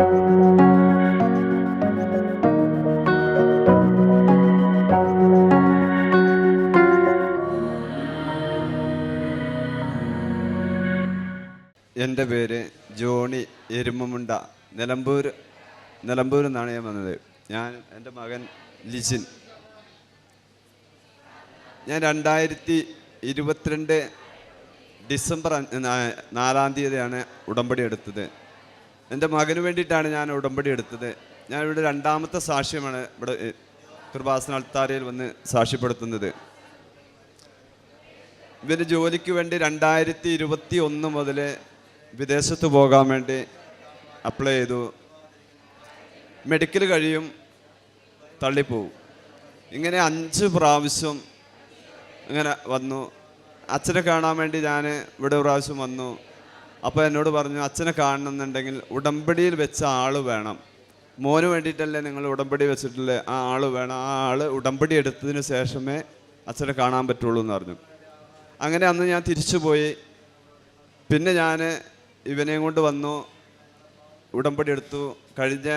എന്റെ പേര് ജോണി എരുമമുണ്ട. നിലമ്പൂർ നിലമ്പൂരിൽ നിന്നാണ് ഞാൻ വന്നത്. ഞാൻ എന്റെ മകൻ ലിജിൻ. ഞാൻ രണ്ടായിരത്തി ഇരുപത്തിരണ്ട് ഡിസംബർ നാലാം തീയതിയാണ് ഉടമ്പടി എടുത്തത്. എന്റെ മകന് വേണ്ടിയിട്ടാണ് ഞാൻ ഉടമ്പടി എടുത്തത്. ഞാൻ ഇവിടെ രണ്ടാമത്തെ സാക്ഷ്യമാണ് ഇവിടെ കൃപാസന അൾത്താരയിൽ വന്ന് സാക്ഷ്യപ്പെടുത്തുന്നത്. ഇവന് ജോലിക്ക് വേണ്ടി രണ്ടായിരത്തി ഇരുപത്തി ഒന്ന് മുതൽ വിദേശത്ത് പോകാൻ വേണ്ടി അപ്ലൈ ചെയ്തു. മെഡിക്കൽ കഴിയും തള്ളിപ്പോവും. ഇങ്ങനെ അഞ്ച് പ്രാവശ്യം ഇങ്ങനെ വന്നു. അച്ഛനെ കാണാൻ വേണ്ടി ഞാൻ ഇവിടെ പ്രാവശ്യം വന്നു. അപ്പോൾ എന്നോട് പറഞ്ഞു അച്ഛനെ കാണണമെന്നുണ്ടെങ്കിൽ ഉടമ്പടിയിൽ വെച്ച ആൾ വേണം. മോന് വേണ്ടിയിട്ടല്ലേ നിങ്ങൾ ഉടമ്പടി വെച്ചിട്ടില്ലേ ആ ആൾ വേണം. ആ ആൾ ഉടമ്പടി എടുത്തതിന് ശേഷമേ അച്ഛനെ കാണാൻ പറ്റുള്ളൂ എന്ന് പറഞ്ഞു. അങ്ങനെ അന്ന് ഞാൻ തിരിച്ചു പോയി. പിന്നെ ഞാൻ ഇവനെയും കൊണ്ട് വന്നു ഉടമ്പടി എടുത്തു. കഴിഞ്ഞ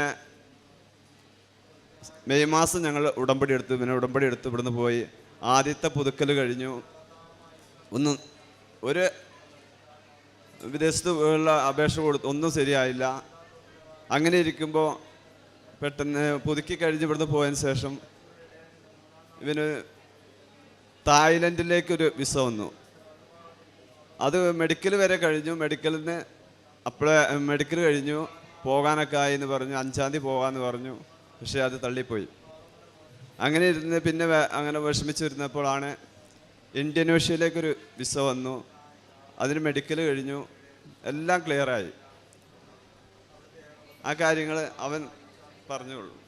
മെയ് മാസം ഞങ്ങൾ ഉടമ്പടി എടുത്തു. പിന്നെ ഉടമ്പടി എടുത്ത് ഇവിടുന്ന് പോയി. ആദ്യത്തെ പുതുക്കൽ കഴിഞ്ഞു. ഒന്ന് ഒരു വിദേശത്ത് ഉള്ള അപേക്ഷ കൊടുത്തു ഒന്നും ശരിയായില്ല. അങ്ങനെ ഇരിക്കുമ്പോൾ പെട്ടെന്ന് പുതുക്കി കഴിഞ്ഞ് ഇവിടുന്ന് പോയതിന് ശേഷം ഇവന് തായ്ലൻഡിലേക്കൊരു വിസ വന്നു. അത് മെഡിക്കൽ വരെ കഴിഞ്ഞു. മെഡിക്കലിൽ നിന്ന് അപ്പോഴേ മെഡിക്കൽ കഴിഞ്ഞു. പോകാനൊക്കെ ആയി എന്ന് പറഞ്ഞു. അഞ്ചാം തീയതി പോകാമെന്ന് പറഞ്ഞു. പക്ഷേ അത് തള്ളിപ്പോയി. അങ്ങനെ ഇരുന്ന് പിന്നെ അങ്ങനെ വിഷമിച്ചിരുന്നപ്പോഴാണ് ഇന്ത്യൻ ഓഷ്യയിലേക്കൊരു വിസ വന്നു. അതിന് മെഡിക്കൽ കഴിഞ്ഞു. എല്ലാം ക്ലിയറായി ആ കാര്യങ്ങൾ അവൻ പറഞ്ഞോളൂ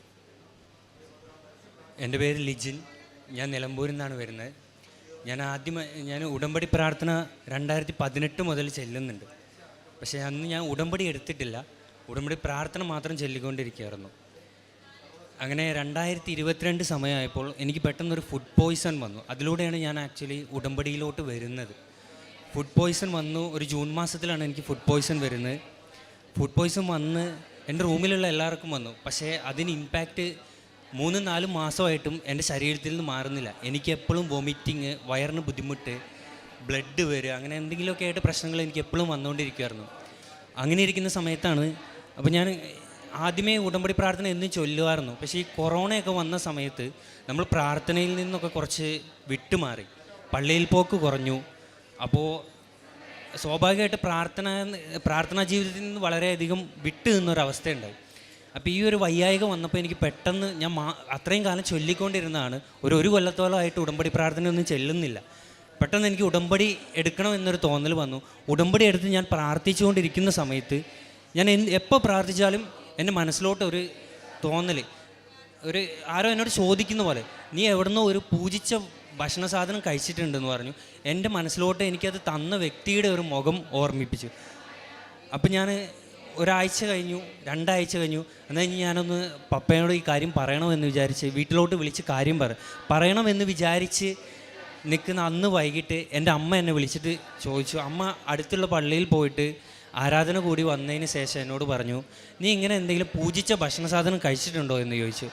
എന്റെ പേര് ലിജിൻ. ഞാൻ നിലമ്പൂരിൽ നിന്നാണ് വരുന്നത്. ഞാൻ ആദ്യം ഞാൻ ഉടമ്പടി പ്രാർത്ഥന രണ്ടായിരത്തി പതിനെട്ട് മുതൽ ചെല്ലുന്നുണ്ട്. പക്ഷേ അന്ന് ഞാൻ ഉടമ്പടി എടുത്തിട്ടില്ല. ഉടമ്പടി പ്രാർത്ഥന മാത്രം ചൊല്ലിക്കൊണ്ടിരിക്കുകയായിരുന്നു. അങ്ങനെ രണ്ടായിരത്തി ഇരുപത്തിരണ്ട് സമയമായപ്പോൾ എനിക്ക് പെട്ടെന്നൊരു ഫുഡ് പോയിസൺ വന്നു. അതിലൂടെയാണ് ഞാൻ ആക്ച്വലി ഉടമ്പടിയിലോട്ട് വരുന്നത്. ഫുഡ് പോയ്സൺ വന്നു. ഒരു ജൂൺ മാസത്തിലാണ് എനിക്ക് ഫുഡ് പോയ്സൺ വരുന്നത്. ഫുഡ് പോയ്സൺ വന്ന് എന്റെ റൂമിലുള്ള എല്ലാവർക്കും വന്നു. പക്ഷേ അതിന് ഇമ്പാക്റ്റ് മൂന്നും നാല് മാസമായിട്ടും എന്റെ ശരീരത്തിൽ നിന്ന് മാറുന്നില്ല. എനിക്ക് എപ്പോഴും വൊമിറ്റിങ് വയറിന് ബുദ്ധിമുട്ട് ബ്ലഡ് വരിക അങ്ങനെ എന്തെങ്കിലുമൊക്കെ ആയിട്ട് പ്രശ്നങ്ങൾ എനിക്ക് എപ്പോഴും വന്നുകൊണ്ടിരിക്കുമായിരുന്നു അങ്ങനെ ഇരിക്കുന്ന സമയത്താണ് അപ്പോൾ ഞാൻ ആദ്യമേ ഉടമ്പടി പ്രാർത്ഥന എന്നും ചൊല്ലുമായിരുന്നു പക്ഷേ ഈ കൊറോണയൊക്കെ വന്ന സമയത്ത് നമ്മൾ പ്രാർത്ഥനയിൽ നിന്നൊക്കെ കുറച്ച് വിട്ടുമാറി. പള്ളിയിൽ പോക്ക് കുറഞ്ഞു. അപ്പോൾ സ്വാഭാവികമായിട്ട് പ്രാർത്ഥന പ്രാർത്ഥനാ ജീവിതത്തിൽ നിന്ന് വളരെയധികം വിട്ട് നിന്നൊരവസ്ഥയുണ്ടായി. അപ്പോൾ ഈ ഒരു വയ്യായിക വന്നപ്പോൾ എനിക്ക് പെട്ടെന്ന് ഞാൻ മാ അത്രയും കാലം ചൊല്ലിക്കൊണ്ടിരുന്നതാണ്. ഒരു ഒരു കൊല്ലത്തോളമായിട്ട് ഉടമ്പടി പ്രാർത്ഥനയൊന്നും ചെല്ലുന്നില്ല. പെട്ടെന്ന് എനിക്ക് ഉടമ്പടി എടുക്കണം എന്നൊരു തോന്നൽ വന്നു. ഉടമ്പടി എടുത്ത് ഞാൻ പ്രാർത്ഥിച്ചുകൊണ്ടിരിക്കുന്ന സമയത്ത് ഞാൻ എപ്പോൾ പ്രാർത്ഥിച്ചാലും എന്റെ മനസ്സിലോട്ട് ഒരു തോന്നൽ ഒരു ആരോ എന്നോട് ചോദിക്കുന്ന പോലെ നീ എവിടുന്നോ ഒരു പൂജിച്ച ഭക്ഷണ സാധനം കഴിച്ചിട്ടുണ്ടെന്ന് പറഞ്ഞു. എന്റെ മനസ്സിലോട്ട് എനിക്കത് തന്ന വ്യക്തിയുടെ ഒരു മുഖം ഓർമ്മിപ്പിച്ചു. അപ്പം ഞാൻ ഒരാഴ്ച കഴിഞ്ഞു രണ്ടാഴ്ച കഴിഞ്ഞു. എന്നാൽ ഇനി ഞാനൊന്ന് പപ്പയോട് ഈ കാര്യം പറയണമെന്ന് വിചാരിച്ച് വീട്ടിലോട്ട് വിളിച്ച് കാര്യം പറ പറയണമെന്ന് വിചാരിച്ച് നിൽക്കുന്ന അന്ന് വൈകിട്ട് എന്റെ അമ്മ എന്നെ വിളിച്ചിട്ട് ചോദിച്ചു. അമ്മ അടുത്തുള്ള പള്ളിയിൽ പോയിട്ട് ആരാധന കൂടി വന്നതിന് ശേഷം എന്നോട് പറഞ്ഞു നീ ഇങ്ങനെ എന്തെങ്കിലും പൂജിച്ച ഭക്ഷണ സാധനം കഴിച്ചിട്ടുണ്ടോ? എന്ന് ചോദിച്ചു.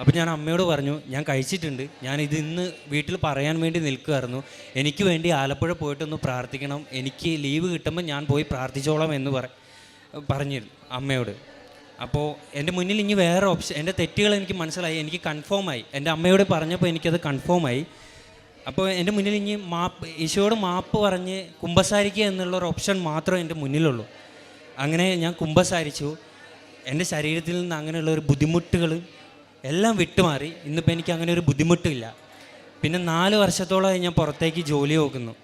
അപ്പോൾ ഞാൻ അമ്മയോട് പറഞ്ഞു ഞാൻ കഴിച്ചിട്ടുണ്ട്. ഞാൻ ഇതിന്ന് വീട്ടിൽ പറയാൻ വേണ്ടി നിൽക്കുമായിരുന്നു എനിക്ക് വേണ്ടി ആലപ്പുഴ പോയിട്ടൊന്ന് പ്രാർത്ഥിക്കണം. എനിക്ക് ലീവ് കിട്ടുമ്പോൾ ഞാൻ പോയി പ്രാർത്ഥിച്ചോളാം എന്ന് പറ പറഞ്ഞിരുന്നു അമ്മയോട്. അപ്പോൾ എന്റെ മുന്നിൽ ഇനി വേറെ ഓപ്ഷൻ എന്റെ തെറ്റുകൾ എനിക്ക് മനസ്സിലായി. എനിക്ക് കൺഫേമായി എന്റെ അമ്മയോട് പറഞ്ഞപ്പോൾ എനിക്കത് കൺഫേമായി അപ്പോൾ എന്റെ മുന്നിൽ ഇനി മാപ്പ് ഈശോയോട് മാപ്പ് പറഞ്ഞ് കുമ്പസാരിക്കുക എന്നുള്ള ഒരു ഓപ്ഷൻ മാത്രമേ എന്റെ മുന്നിലുള്ളൂ. അങ്ങനെ ഞാൻ കുമ്പസാരിച്ചു. എന്റെ ശരീരത്തിൽ നിന്ന് അങ്ങനെയുള്ള ഒരു ബുദ്ധിമുട്ടുകൾ എല്ലാം വിട്ടുമാറി. ഇന്നിപ്പോൾ എനിക്ക് അങ്ങനെ ഒരു ബുദ്ധിമുട്ടില്ല. പിന്നെ നാല് വർഷത്തോളമായി ഞാൻ പുറത്തേക്ക് ജോലി നോക്കുന്നു.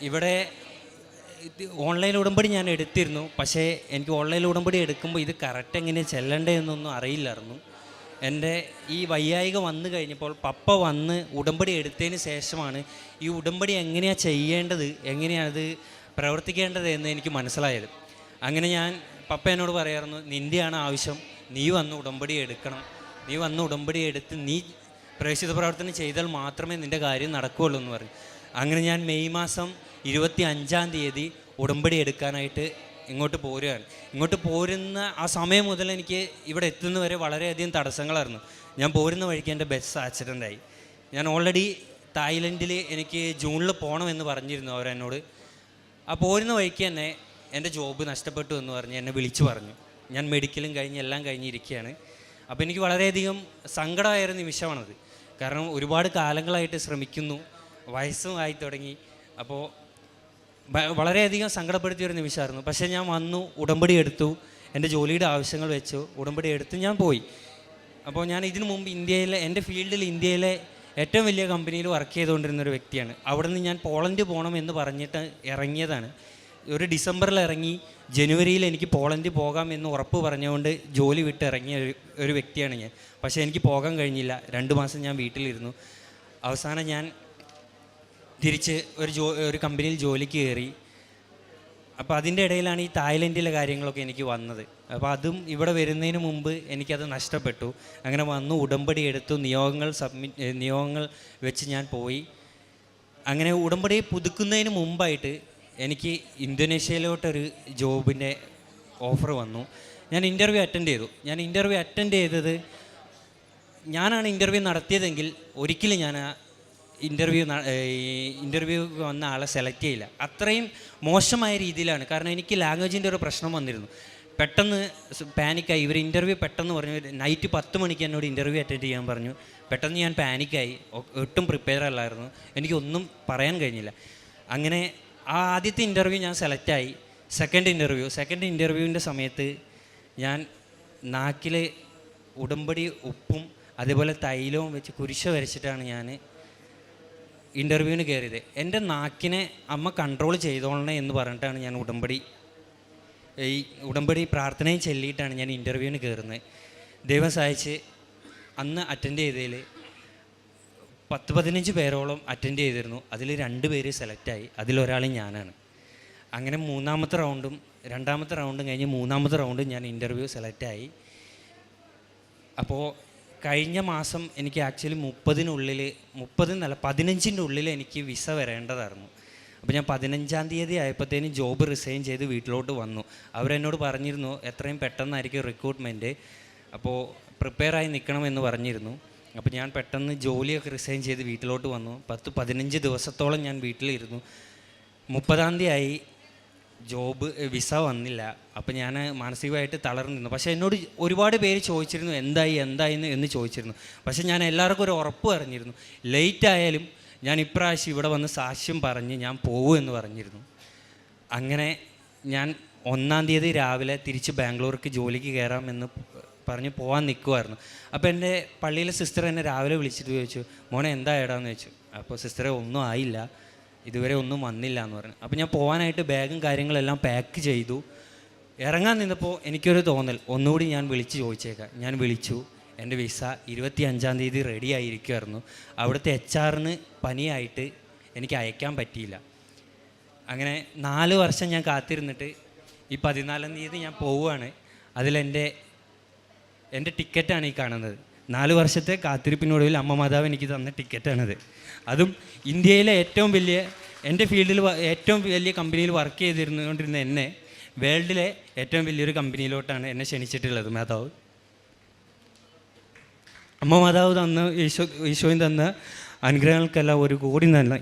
ഇവിടെ ഓൺലൈൻ ഉടമ്പടി ഞാൻ എടുത്തിരുന്നു. പക്ഷേ എനിക്ക് ഓൺലൈൻ ഉടമ്പടി എടുക്കുമ്പോൾ ഇത് കറക്റ്റ് എങ്ങനെ ചെല്ലണ്ടേ എന്നൊന്നും അറിയില്ലായിരുന്നു. എന്റെ ഈ വയ്യായിക വന്നു കഴിഞ്ഞപ്പോൾ പപ്പ വന്ന് ഉടമ്പടി എടുത്തതിന് ശേഷമാണ് ഈ ഉടമ്പടി എങ്ങനെയാണ് ചെയ്യേണ്ടത് എങ്ങനെയാണത് പ്രവർത്തിക്കേണ്ടത് എന്ന് എനിക്ക് മനസ്സിലായത്. അങ്ങനെ ഞാൻ പപ്പ എന്നോട് പറയായിരുന്നു നിന്റെയാണ് ആവശ്യം നീ വന്ന് ഉടമ്പടി എടുക്കണം. നീ വന്ന് ഉടമ്പടി എടുത്ത് നീ പ്രവേശിത പ്രവർത്തനം ചെയ്താൽ മാത്രമേ നിന്റെ കാര്യം നടക്കുകയുള്ളൂ എന്ന് പറയും. അങ്ങനെ ഞാൻ മെയ് മാസം ഇരുപത്തി അഞ്ചാം തീയതി ഉടമ്പടി എടുക്കാനായിട്ട് ഇങ്ങോട്ട് പോരുകയാണ്. ഇങ്ങോട്ട് പോരുന്ന ആ സമയം മുതൽ എനിക്ക് ഇവിടെ എത്തുന്നവരെ വളരെയധികം തടസ്സങ്ങളായിരുന്നു. ഞാൻ പോരുന്ന വഴിക്ക് എന്റെ ബസ് ആക്സിഡന്റ് ആയി. ഞാൻ ഓൾറെഡി തായ്ലൻഡിൽ എനിക്ക് ജൂണിൽ പോകണമെന്ന് പറഞ്ഞിരുന്നു അവരെന്നോട്. ആ പോരുന്ന വഴിക്ക് തന്നെ എന്റെ ജോബ് നഷ്ടപ്പെട്ടു എന്ന് പറഞ്ഞ് എന്നെ വിളിച്ചു പറഞ്ഞു. ഞാൻ മെഡിക്കലും കഴിഞ്ഞ് എല്ലാം കഴിഞ്ഞിരിക്കുകയാണ്. അപ്പോൾ എനിക്ക് വളരെയധികം സങ്കടമായ ഒരു നിമിഷമാണത്. കാരണം ഒരുപാട് കാലങ്ങളായിട്ട് ശ്രമിക്കുന്നു. വയസ്സും ആയി തുടങ്ങി. അപ്പോൾ വളരെയധികം സങ്കടപ്പെടുത്തിയ ഒരു നിമിഷമായിരുന്നു. പക്ഷേ ഞാൻ വന്നു ഉടമ്പടി എടുത്തു എന്റെ ജോലിയുടെ ആവശ്യങ്ങൾ വെച്ചു ഉടമ്പടി എടുത്ത് ഞാൻ പോയി. അപ്പോൾ ഞാൻ ഇതിനു മുമ്പ് ഇന്ത്യയിലെ എന്റെ ഫീൽഡിൽ ഇന്ത്യയിലെ ഏറ്റവും വലിയ കമ്പനിയിൽ വർക്ക് ചെയ്തുകൊണ്ടിരുന്ന ഒരു വ്യക്തിയാണ്. അവിടെ നിന്ന് ഞാൻ പോളണ്ട് പോകണം എന്ന് പറഞ്ഞിട്ട് ഇറങ്ങിയതാണ്. ഒരു ഡിസംബറിൽ ഇറങ്ങി ജനുവരിയിൽ എനിക്ക് പോളണ്ടിൽ പോകാം എന്ന് ഉറപ്പ് പറഞ്ഞുകൊണ്ട് ജോലി വിട്ട് ഇറങ്ങിയ ഒരു വ്യക്തിയാണ് ഞാൻ. പക്ഷേ എനിക്ക് പോകാൻ കഴിഞ്ഞില്ല. രണ്ട് മാസം ഞാൻ വീട്ടിലിരുന്നു. അവസാനം ഞാൻ തിരിച്ച് ഒരു ജോ ഒരു കമ്പനിയിൽ ജോലിക്ക് കയറി. അപ്പോൾ അതിന്റെ ഇടയിലാണ് ഈ തായ്ലൻഡിലെ കാര്യങ്ങളൊക്കെ എനിക്ക് വന്നത്. അപ്പോൾ അതും ഇവിടെ വരുന്നതിന് മുമ്പ് എനിക്കത് നഷ്ടപ്പെട്ടു. അങ്ങനെ വന്നു ഉടമ്പടി എടുത്തു നിയോഗങ്ങൾ സബ്മിറ്റ് നിയോഗങ്ങൾ വെച്ച് ഞാൻ പോയി. അങ്ങനെ ഉടമ്പടി പുതുക്കുന്നതിന് മുമ്പായിട്ട് എനിക്ക് ഇന്തോനേഷ്യയിലോട്ടൊരു ജോബിന്റെ ഓഫർ വന്നു. ഞാൻ ഇന്റർവ്യൂ അറ്റൻഡ് ചെയ്തു. ഞാൻ ഇന്റർവ്യൂ അറ്റൻഡ് ചെയ്തത് ഞാനാണ് ഇന്റർവ്യൂ നടത്തിയതെങ്കിൽ ഒരിക്കലും ഞാൻ ആ ഇന്റർവ്യൂ ഇന്റർവ്യൂ വന്ന ആളെ സെലക്ട് ചെയ്യില്ല. അത്രയും മോശമായ രീതിയിലാണ്. കാരണം എനിക്ക് ലാംഗ്വേജിന്റെ ഒരു പ്രശ്നം വന്നിരുന്നു. പെട്ടെന്ന് പാനിക്കായി. ഇവർ ഇന്റർവ്യൂ പെട്ടെന്ന് പറഞ്ഞു. നൈറ്റ് പത്ത് മണിക്ക് എന്നോട് ഇന്റർവ്യൂ അറ്റൻഡ് ചെയ്യാൻ പറഞ്ഞു. പെട്ടെന്ന് ഞാൻ പാനിക്കായി. ഒട്ടും പ്രിപ്പയർ അല്ലായിരുന്നു. എനിക്കൊന്നും പറയാൻ കഴിഞ്ഞില്ല. അങ്ങനെ ആ ആദ്യത്തെ ഇന്റർവ്യൂ ഞാൻ സെലക്റ്റായി സെക്കൻഡ് ഇന്റർവ്യൂ സെക്കൻഡ് ഇന്റർവ്യൂവിന്റെ സമയത്ത് ഞാൻ നാക്കിൽ ഉടമ്പടി ഉപ്പും അതേപോലെ തൈലവും വെച്ച് കുരിശ വരച്ചിട്ടാണ് ഞാൻ ഇന്റർവ്യൂവിന് കയറിയത് എന്റെ നാക്കിനെ അമ്മ കൺട്രോൾ ചെയ്തോളണേ എന്ന് പറഞ്ഞിട്ടാണ് ഞാൻ ഉടമ്പടി ഈ ഉടമ്പടി പ്രാർത്ഥനയും ചൊല്ലിയിട്ടാണ് ഞാൻ ഇന്റർവ്യൂവിന് കയറുന്നത് ദൈവം സഹായിച്ച് അന്ന് അറ്റൻഡ് ചെയ്തതിൽ പത്ത് പതിനഞ്ച് പേരോളം അറ്റൻഡ് ചെയ്തിരുന്നു. അതിൽ രണ്ട് പേര് സെലക്റ്റായി അതിലൊരാൾ ഞാനാണ്. അങ്ങനെ മൂന്നാമത്തെ റൗണ്ടും രണ്ടാമത്തെ റൗണ്ടും കഴിഞ്ഞ് മൂന്നാമത്തെ റൗണ്ടും ഞാൻ ഇന്റർവ്യൂ സെലക്റ്റായി അപ്പോൾ കഴിഞ്ഞ മാസം എനിക്ക് ആക്ച്വലി മുപ്പതിനുള്ളിൽ മുപ്പതിനല്ല പതിനഞ്ചിന്റെ ഉള്ളിൽ എനിക്ക് വിസ വരേണ്ടതായിരുന്നു. അപ്പോൾ ഞാൻ പതിനഞ്ചാം തീയതി ആയപ്പോഴത്തേനും ജോബ് റിസൈൻ ചെയ്ത് വീട്ടിലോട്ട് വന്നു. അവരെന്നോട് പറഞ്ഞിരുന്നു എത്രയും പെട്ടെന്നായിരിക്കും റിക്രൂട്ട്മെന്റ് അപ്പോൾ പ്രിപ്പയറായി നിൽക്കണമെന്ന് പറഞ്ഞിരുന്നു. അപ്പോൾ ഞാൻ പെട്ടെന്ന് ജോലിയൊക്കെ റിസൈൻ ചെയ്ത് വീട്ടിലോട്ട് വന്നു. പത്ത് പതിനഞ്ച് ദിവസത്തോളം ഞാൻ വീട്ടിലിരുന്നു. മുപ്പതാം തീയതി ആയി ജോബ് വിസ വന്നില്ല. അപ്പം ഞാൻ മാനസികമായിട്ട് തളർന്നിരുന്നു പക്ഷേ എന്നോട് ഒരുപാട് പേര് ചോദിച്ചിരുന്നു എന്തായി എന്തായി എന്ന് ചോദിച്ചിരുന്നു. പക്ഷേ ഞാൻ എല്ലാവർക്കും ഒരു ഉറപ്പ് പറഞ്ഞിരുന്നു. ലേറ്റ് ആയാലും ഞാൻ ഇപ്രാവശ്യം ഇവിടെ വന്ന് സാക്ഷ്യം പറഞ്ഞ് ഞാൻ പോകും എന്ന് പറഞ്ഞിരുന്നു. അങ്ങനെ ഞാൻ ഒന്നാം തീയതി രാവിലെ തിരിച്ച് ബാംഗ്ലൂർക്ക് ജോലിക്ക് കയറാമെന്ന് പറഞ്ഞ് പോകാൻ നിൽക്കുമായിരുന്നു അപ്പോൾ എന്റെ പള്ളിയിലെ സിസ്റ്റർ എന്നെ രാവിലെ വിളിച്ചിട്ട് ചോദിച്ചു മോനെ എന്താ ഏടാന്ന് ചോദിച്ചു. അപ്പോൾ സിസ്റ്ററെ ഒന്നും ആയില്ല. ഇതുവരെ ഒന്നും വന്നില്ല എന്ന് പറഞ്ഞു. അപ്പോൾ ഞാൻ പോകാനായിട്ട് ബാഗും കാര്യങ്ങളെല്ലാം പാക്ക് ചെയ്തു. ഇറങ്ങാൻ നിന്നപ്പോൾ എനിക്കൊരു തോന്നൽ. ഒന്നുകൂടി ഞാൻ വിളിച്ച് ചോദിച്ചേക്കാം. ഞാൻ വിളിച്ചു. എന്റെ വിസ ഇരുപത്തി അഞ്ചാം തീയതി റെഡി ആയിരിക്കുമായിരുന്നു അവിടുത്തെ എച്ച് ആറിന് പനിയായിട്ട് എനിക്ക് അയക്കാൻ പറ്റിയില്ല. അങ്ങനെ നാല് വർഷം ഞാൻ കാത്തിരുന്നിട്ട് ഈ പതിനാലാം തീയതി ഞാൻ പോവുകയാണ്. അതിലെന്റെ എന്റെ ടിക്കറ്റാണ് ഈ കാണുന്നത്. നാല് വർഷത്തെ കാത്തിരിപ്പിനൊടുവിൽ അമ്മ മാതാവ് എനിക്ക് തന്ന ടിക്കറ്റാണിത്. അതും ഇന്ത്യയിലെ ഏറ്റവും വലിയ എന്റെ ഫീൽഡിൽ ഏറ്റവും വലിയ കമ്പനിയിൽ വർക്ക് ചെയ്തിരുന്നുകൊണ്ടിരുന്ന എന്നെ വേൾഡിലെ ഏറ്റവും വലിയൊരു കമ്പനിയിലോട്ടാണ് എന്നെ ക്ഷണിച്ചിട്ടുള്ളത് മാതാവ്. അമ്മ മാതാവ് തന്ന ഈശോ ഈശോയും തന്ന അനുഗ്രഹങ്ങൾക്കെല്ലാം ഒരു കോടി നന്ദി.